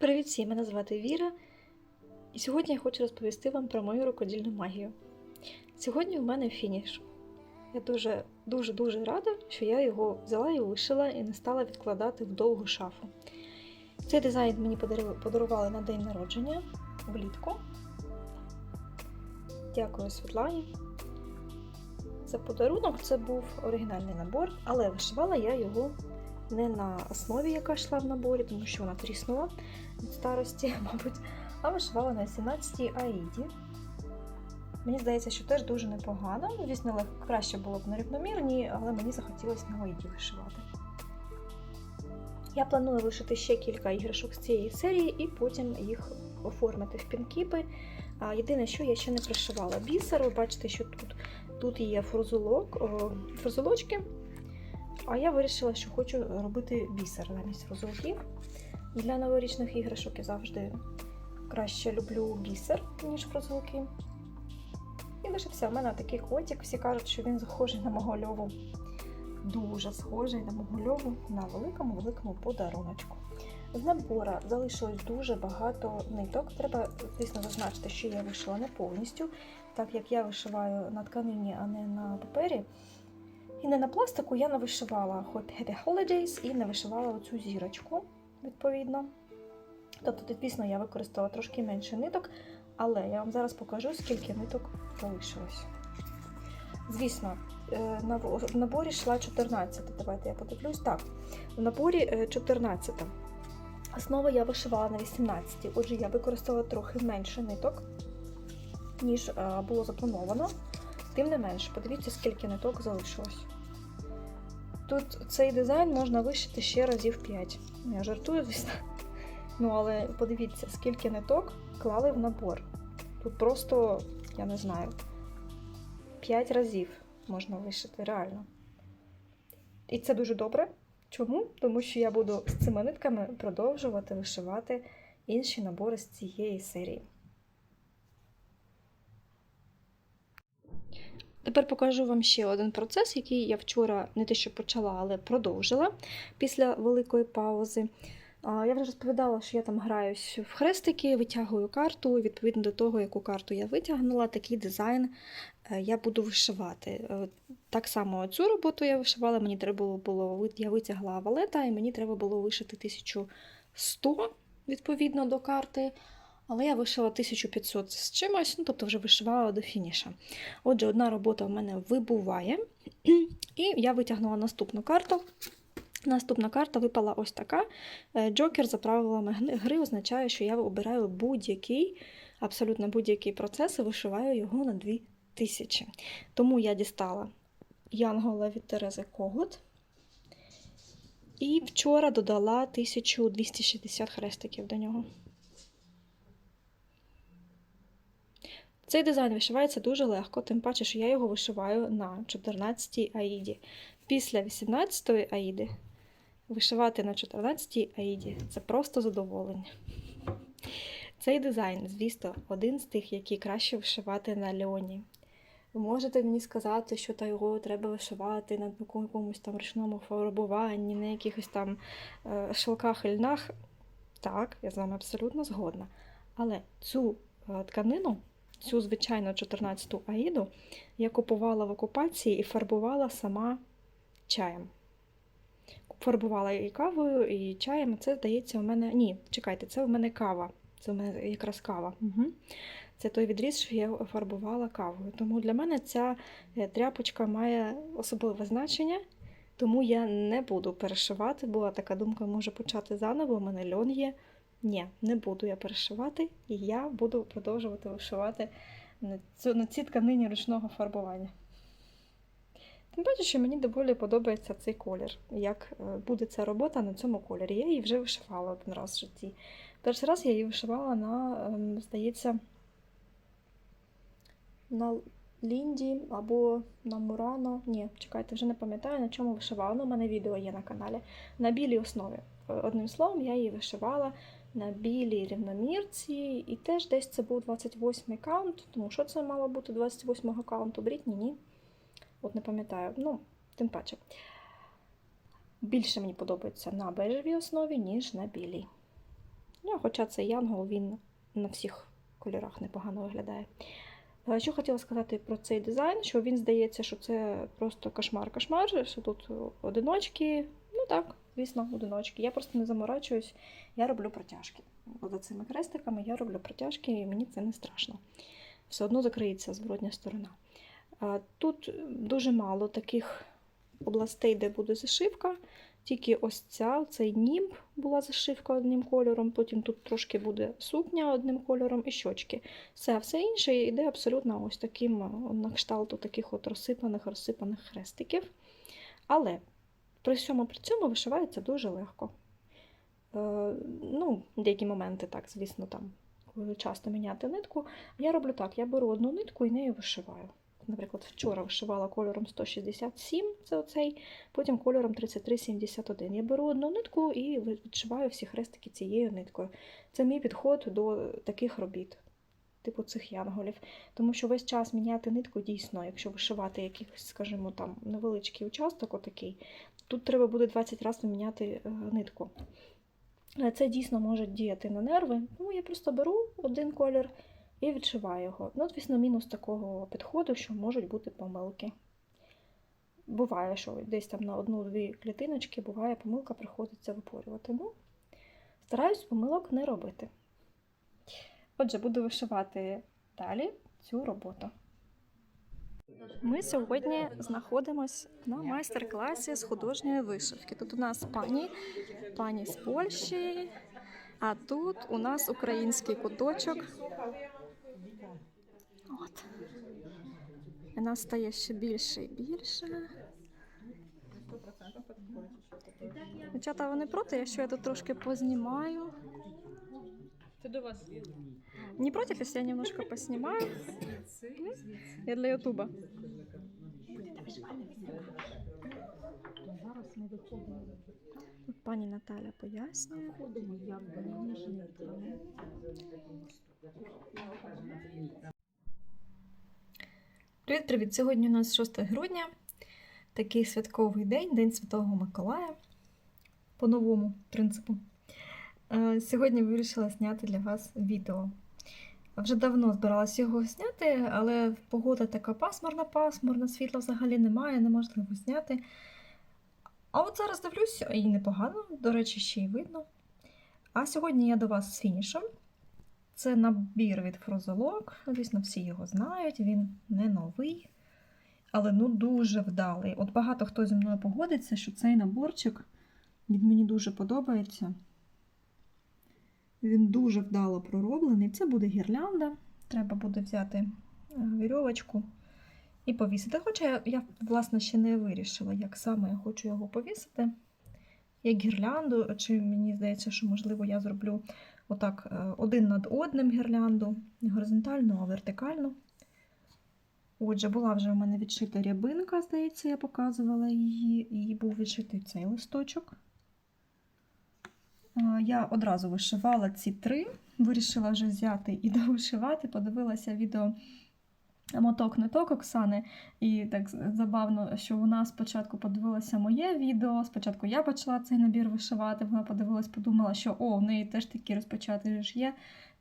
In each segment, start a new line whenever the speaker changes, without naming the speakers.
Привіт всім! Мене звати Віра, і сьогодні я хочу розповісти вам про мою рукодільну магію. Сьогодні у мене фініш. Я дуже дуже дуже рада, що я його взяла і вишила і не стала відкладати в довгу шафу. Цей дизайн мені подарували на день народження влітку. Дякую Світлані. За подарунок це був оригінальний набор, але вишивала я його не на основі, яка йшла в наборі, тому що вона тріснула від старості, мабуть, а вишивала на 17-й аїді. Мені здається, що теж дуже непогано. Звісно, краще було б на рівномірні, але мені захотілося на аїді вишивати. Я планую вишити ще кілька іграшок з цієї серії і потім їх оформити в пінкіпи. Єдине, що я ще не пришивала бісер. Ви бачите, що тут, тут є фрузулок, фрузулочки. А я вирішила, що хочу робити бісер замість фрузулків. Для новорічних іграшок я завжди краще люблю бісер, ніж фрузулки. І лишився в мене такий котик. Всі кажуть, що він схожий на мого льову. Дуже схожий на мого льову на великому-великому подаруночку. З набора залишилось дуже багато ниток. Треба, звісно, зазначити, що я вишила не повністю, так як я вишиваю на тканині, а не на папері. І не на пластику я не вишивала Happy Holidays і не вишивала оцю зірочку, відповідно. Тобто, звісно, я використала трошки менше ниток, але я вам зараз покажу, скільки ниток залишилось. Звісно, е, в наборі йшла 14. Давайте я подивлюсь. Так, в наборі е, 14. Основа я вишивала на 18. Отже, я використала трохи менше ниток, ніж е, було заплановано. Тим не менше, подивіться, скільки ниток залишилось. Тут цей дизайн можна вишити ще разів 5. Я жартую, звісно. Ну, але подивіться, скільки ниток клали в набор. Тут просто, я не знаю, 5 разів можна вишити, реально. І це дуже добре. Чому? Тому що я буду з цими нитками продовжувати вишивати інші набори з цієї серії. Тепер покажу вам ще один процес, який я вчора не те, що почала, але продовжила після великої паузи. Я вже розповідала, що я там граюсь в хрестики, витягую карту. і Відповідно до того, яку карту я витягнула, такий дизайн е, я буду вишивати. Е, Так само цю роботу я вишивала, мені треба було, я витягла валета, і мені треба було вишити 1100 відповідно до карти. Але я вишила 1500 з чимось, ну, тобто вже вишивала до фініша. Отже, одна робота в мене вибуває, і я витягнула наступну карту. Наступна карта випала ось така. Е, Джокер за правилами гри означає, що я обираю будь-який, абсолютно будь-який процес і вишиваю його на 2000. Тому я дістала Янгола від Терези Когут. І вчора додала 1260 хрестиків до нього. Цей дизайн вишивається дуже легко, тим паче, що я його вишиваю на 14-й аїді. Після 18-ї аїди вишивати на 14-й аїді це просто задоволення. Цей дизайн, звісно, один з тих, які краще вишивати на льоні. Ви можете мені сказати, що та його треба вишивати на якомусь там ручному фарбуванні, на якихось там е, шелках і льнах. Так, я з вами абсолютно згодна. Але цю е, тканину, цю звичайну 14-ту аїду, я купувала в окупації і фарбувала сама чаєм. Фарбувала і кавою, і чаєм. Це, здається, у мене. Ні, чекайте, це у мене кава. Це у мене якраз кава. Угу. Це той відріз, що я фарбувала кавою. Тому для мене ця е, тряпочка має особливе значення, тому я не буду перешивати. Була така думка, може почати заново, у мене льон є. Ні, не буду я перешивати, і я буду продовжувати вишивати на, цій тканині ручного фарбування. Тим паче, що мені доволі подобається цей колір, як е, буде ця робота на цьому кольорі. Я її вже вишивала один раз в житті. Перший раз я її вишивала на, ем, здається, на Лінді або на Мурано. Ні, чекайте, вже не пам'ятаю, на чому вишивала. Ну, у мене відео є на каналі. На білій основі. Е, Одним словом, я її вишивала на білій рівномірці, і теж десь це був 28-й каунт, тому що це мало бути 28-го каунту Брітні, ні. От не пам'ятаю, ну, тим паче. Більше мені подобається на бежевій основі, ніж на білій. Ну, хоча цей янгол, він на всіх кольорах непогано виглядає. Що хотіла сказати про цей дизайн, що він здається, що це просто кошмар-кошмар, що тут одиночки. Ну так, звісно, одиночки. Я просто не заморачуюсь, я роблю протяжки. За цими хрестиками я роблю протяжки, і мені це не страшно. Все одно закриється зворотня сторона. Тут дуже мало таких областей, де буде зашивка. Тільки ось ця, цей німб була зашивка одним кольором, потім тут трошки буде сукня одним кольором і щочки. Все, все інше йде абсолютно ось таким на кшталту таких от розсипаних розсипаних хрестиків. Але при всьому при цьому вишивається дуже легко. Е, ну, деякі моменти, так, звісно, там часто міняти нитку. Я роблю так: я беру одну нитку і нею вишиваю. Наприклад, вчора вишивала кольором 167, це оцей, потім кольором 3371. Я беру одну нитку і відшиваю всі хрестики цією ниткою. Це мій підход до таких робіт, типу цих янголів. Тому що весь час міняти нитку дійсно, якщо вишивати якийсь, скажімо, там невеличкий участок, отакий, тут треба буде 20 разів міняти е, нитку. Це дійсно може діяти на нерви. Тому я просто беру один колір і відшиваю його. Ну, звісно, мінус такого підходу, що можуть бути помилки. Буває, що десь там на одну-дві клітиночки буває помилка, приходиться випорювати. Ну, стараюсь помилок не робити. Отже, буду вишивати далі цю роботу. Ми сьогодні знаходимося на майстер-класі з художньої вишивки. Тут у нас пані, пані з Польщі, а тут у нас український куточок. От. І нас стає ще більше і більше. Дівчата, вони проти, якщо я тут трошки познімаю.
Це до вас.
Не против, если я немножко поснимаю? Я для Ютуба. Тут пані Наталя пояснює. Привіт-привіт! Сьогодні у нас 6 грудня. Такий святковий день, День Святого Миколая. По новому принципу. Е, Сьогодні вирішила зняти для вас відео. Вже давно збиралася його зняти, але погода така пасмурна, пасмурна, світла взагалі немає, неможливо зняти. А от зараз дивлюся, і непогано, до речі, ще й видно. А сьогодні я до вас з фінішем. Це набір від Фрозолок. Звісно, всі його знають, він не новий, але ну дуже вдалий. От багато хто зі мною погодиться, що цей наборчик мені дуже подобається. Він дуже вдало пророблений. Це буде гірлянда. Треба буде взяти е, вірьовочку і повісити. Хоча я, власне, ще не вирішила, як саме я хочу його повісити. Як гірлянду, чи мені здається, що, можливо, я зроблю отак е, один над одним гірлянду, не горизонтальну, а вертикальну. Отже, була вже у мене відшита рябинка, здається, я показувала її, і був відшитий цей листочок. Е, Я одразу вишивала ці три, вирішила вже взяти і довишивати, подивилася відео моток-ниток Оксани, і так забавно, що вона спочатку подивилася моє відео, спочатку я почала цей набір вишивати, вона подивилась, подумала, що о, в неї теж такі розпочати ж є,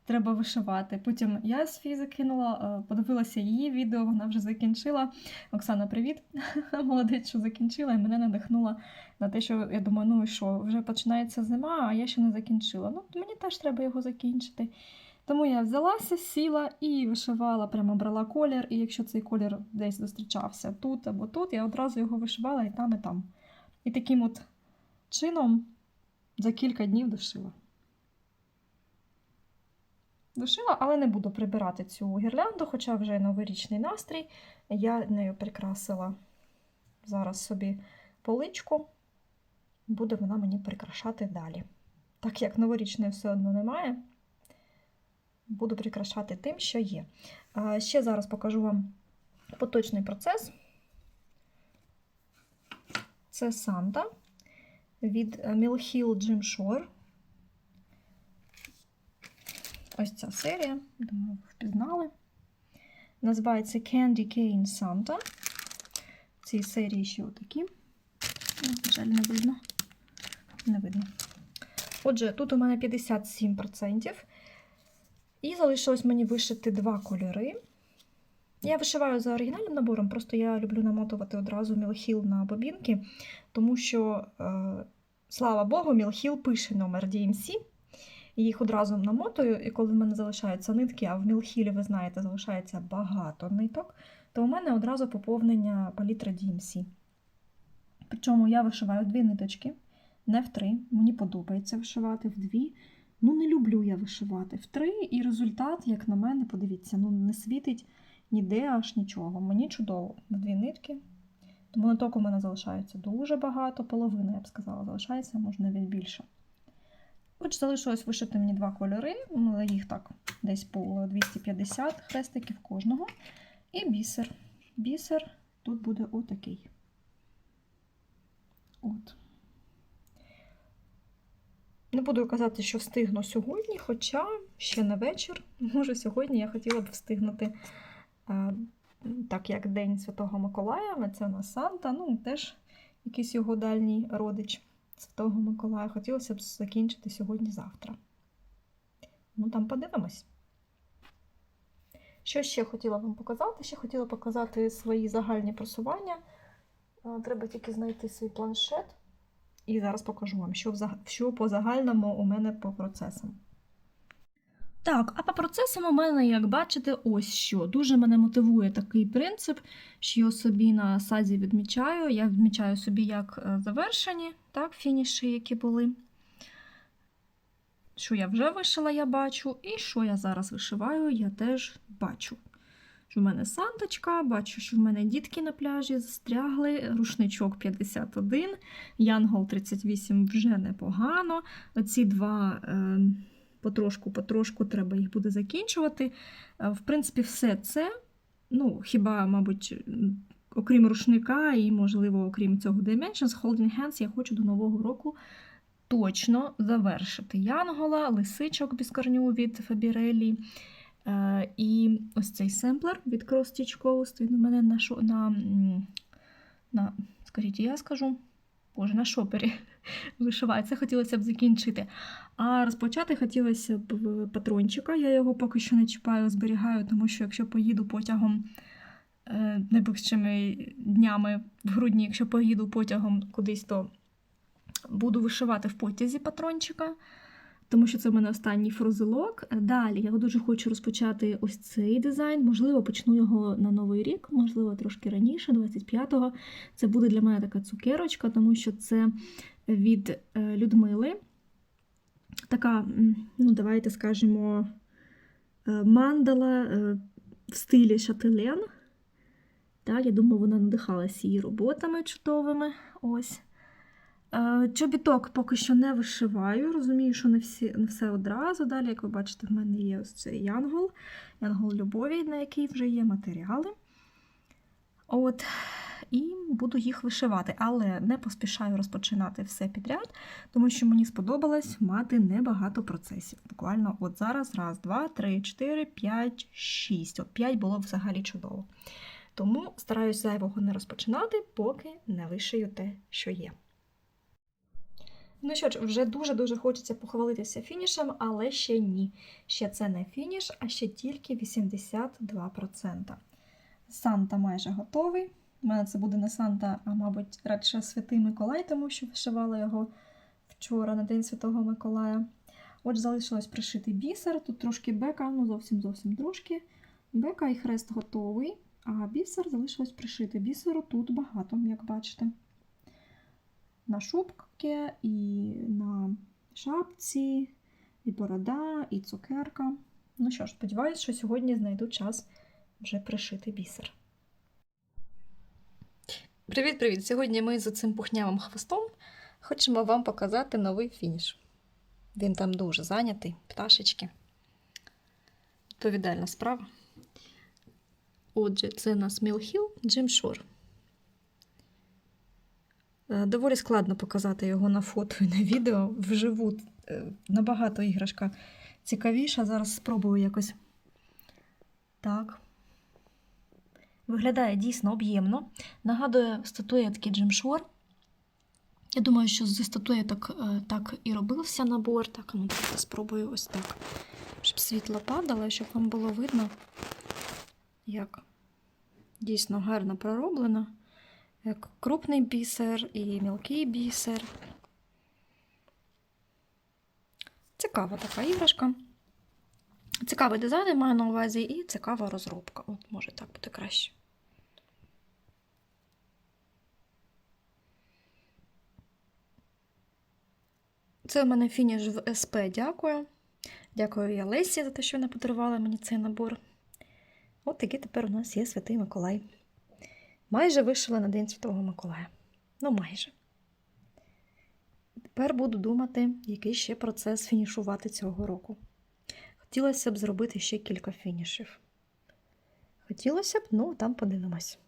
треба вишивати. Потім я з фі закинула, е, подивилася її відео, вона вже закінчила. Оксана, привіт! Молодець, що закінчила, і мене надихнула на те, що я думаю, ну і що, вже починається зима, а я ще не закінчила. Ну, мені теж треба його закінчити. Тому я взялася, сіла і вишивала, прямо брала колір, і якщо цей колір десь зустрічався тут або тут, я одразу його вишивала і там, і там. І таким от чином за кілька днів дошила. Дошила, але не буду прибирати цю гірлянду, хоча вже новорічний настрій. Я нею прикрасила зараз собі поличку. Буде вона мені прикрашати далі. Так як новорічної все одно немає, буду прикрашати тим, що є. Ще зараз покажу вам поточний процес. Це Санта від Mill Hill Shore. Ось ця серія, думаю, ви впізнали. Називається Candy Cane Santa. В цій серії ще отакі. Ну, На жаль, не видно. Не видно. Отже, тут у мене 57%. І залишилось мені вишити два кольори. Я вишиваю за оригінальним набором, просто я люблю намотувати одразу мілхіл на бобінки, тому що, е, слава Богу, мілхіл пише номер DMC. І їх одразу намотую, і коли в мене залишаються нитки, а в мілхілі, ви знаєте, залишається багато ниток, то у мене одразу поповнення палітри DMC. Причому я вишиваю дві ниточки, не в три. Мені подобається вишивати в дві. Ну, не люблю я вишивати в три, і результат, як на мене, подивіться, ну не світить ніде аж нічого. Мені чудово в дві нитки. Тому ниток у мене залишається дуже багато, половина, я б сказала, залишається, може навіть більше. Отже, залишилось вишити мені два кольори, їх так десь по 250 хрестиків кожного. І бісер. Бісер тут буде отакий. От. Не буду казати, що встигну сьогодні, хоча ще не вечір. Може, сьогодні я хотіла б встигнути, е, так як День Святого Миколая, це у нас Санта, ну теж якийсь його дальній родич Святого Миколая. Хотілося б закінчити сьогодні-завтра. Ну, там подивимось. Що ще хотіла вам показати? Ще хотіла показати свої загальні просування. Е, Треба тільки знайти свій планшет. І зараз покажу вам, що, взаг... що по загальному у мене по процесам. Так, а по процесам у мене, як бачите, ось що. Дуже мене мотивує такий принцип, що я собі на саді відмічаю. Я відмічаю собі як е, завершені, так, фініші, які були. Що я вже вишила, я бачу, і що я зараз вишиваю, я теж бачу. Що в мене санточка, бачу, що в мене дітки на пляжі застрягли, рушничок 51, Янгол 38 вже непогано. Оці два е, потрошку-потрошку треба їх буде закінчувати. Е, в принципі, все це, ну, хіба, мабуть, окрім рушника і, можливо, окрім цього Dimensions, Holding Hands, я хочу до Нового року точно завершити Янгола, лисичок без корню від Фабірелі. Е, і ось цей семплер від Cross Stitch Coast, він у мене на, на, на скажіть, я скажу, боже, на шопері вишивається, хотілося б закінчити. А розпочати хотілося б патрончика. Я його поки що не чіпаю, зберігаю, тому що якщо поїду потягом е, найближчими днями в грудні, якщо поїду потягом кудись, то буду вишивати в потязі патрончика тому що це в мене останній фрузелок. Далі я дуже хочу розпочати ось цей дизайн. Можливо, почну його на новий рік, можливо, трошки раніше, 25-го. Це буде для мене така цукерочка, тому що це від е, Людмили. Така, ну, давайте скажемо, е, мандала е, в стилі шателен. Я думаю, вона надихалася її роботами чудовими. Ось. Е, Чобіток поки що не вишиваю. Розумію, що не, всі, не все одразу. Далі, як ви бачите, в мене є ось цей янгол, янгол любові, на який вже є матеріали. От. І буду їх вишивати, але не поспішаю розпочинати все підряд, тому що мені сподобалось мати небагато процесів. Буквально от зараз раз, два, три, чотири, п'ять, шість. От п'ять було взагалі чудово. Тому стараюсь зайвого не розпочинати, поки не вишию те, що є. Ну що ж, вже дуже-дуже хочеться похвалитися фінішем, але ще ні. Ще це не фініш, а ще тільки 82%. Санта майже готовий. У мене це буде не Санта, а, мабуть, радше Святий Миколай, тому що вишивала його вчора на День Святого Миколая. Отже, залишилось пришити бісер. Тут трошки бека, ну зовсім зовсім трошки. Бека і хрест готовий, а бісер залишилось пришити. Бісеру тут багато, як бачите на шубки, і на шапці, і борода, і цукерка. Ну що ж, сподіваюся, що сьогодні знайду час вже пришити бісер. Привіт-привіт! Сьогодні ми з цим пухнявим хвостом хочемо вам показати новий фініш. Він там дуже зайнятий, пташечки. Відповідальна справа. Отже, це у нас Мілхіл Джим Шор. Е, Доволі складно показати його на фото і на відео. Вживу е, набагато іграшка цікавіша. Зараз спробую якось так. Виглядає дійсно об'ємно. Нагадує статуетки Джим Шор. Я думаю, що зі статуї так, е, і робився набор. Так, ну спробую ось так. Щоб світло падало, щоб вам було видно, як дійсно гарно пророблено. Крупний бісер і мілкий бісер. Цікава така іграшка. Цікавий дизайн я маю на увазі, і цікава розробка. От може так бути краще. Це у мене фініш в СП. Дякую. Дякую я Лесі за те, що вона подарувала мені цей набор. От такий тепер у нас є Святий Миколай. Майже вишила на День Святого Миколая. Ну, майже. Тепер буду думати, який ще процес фінішувати цього року. Хотілося б зробити ще кілька фінішів. Хотілося б, ну там подивимось.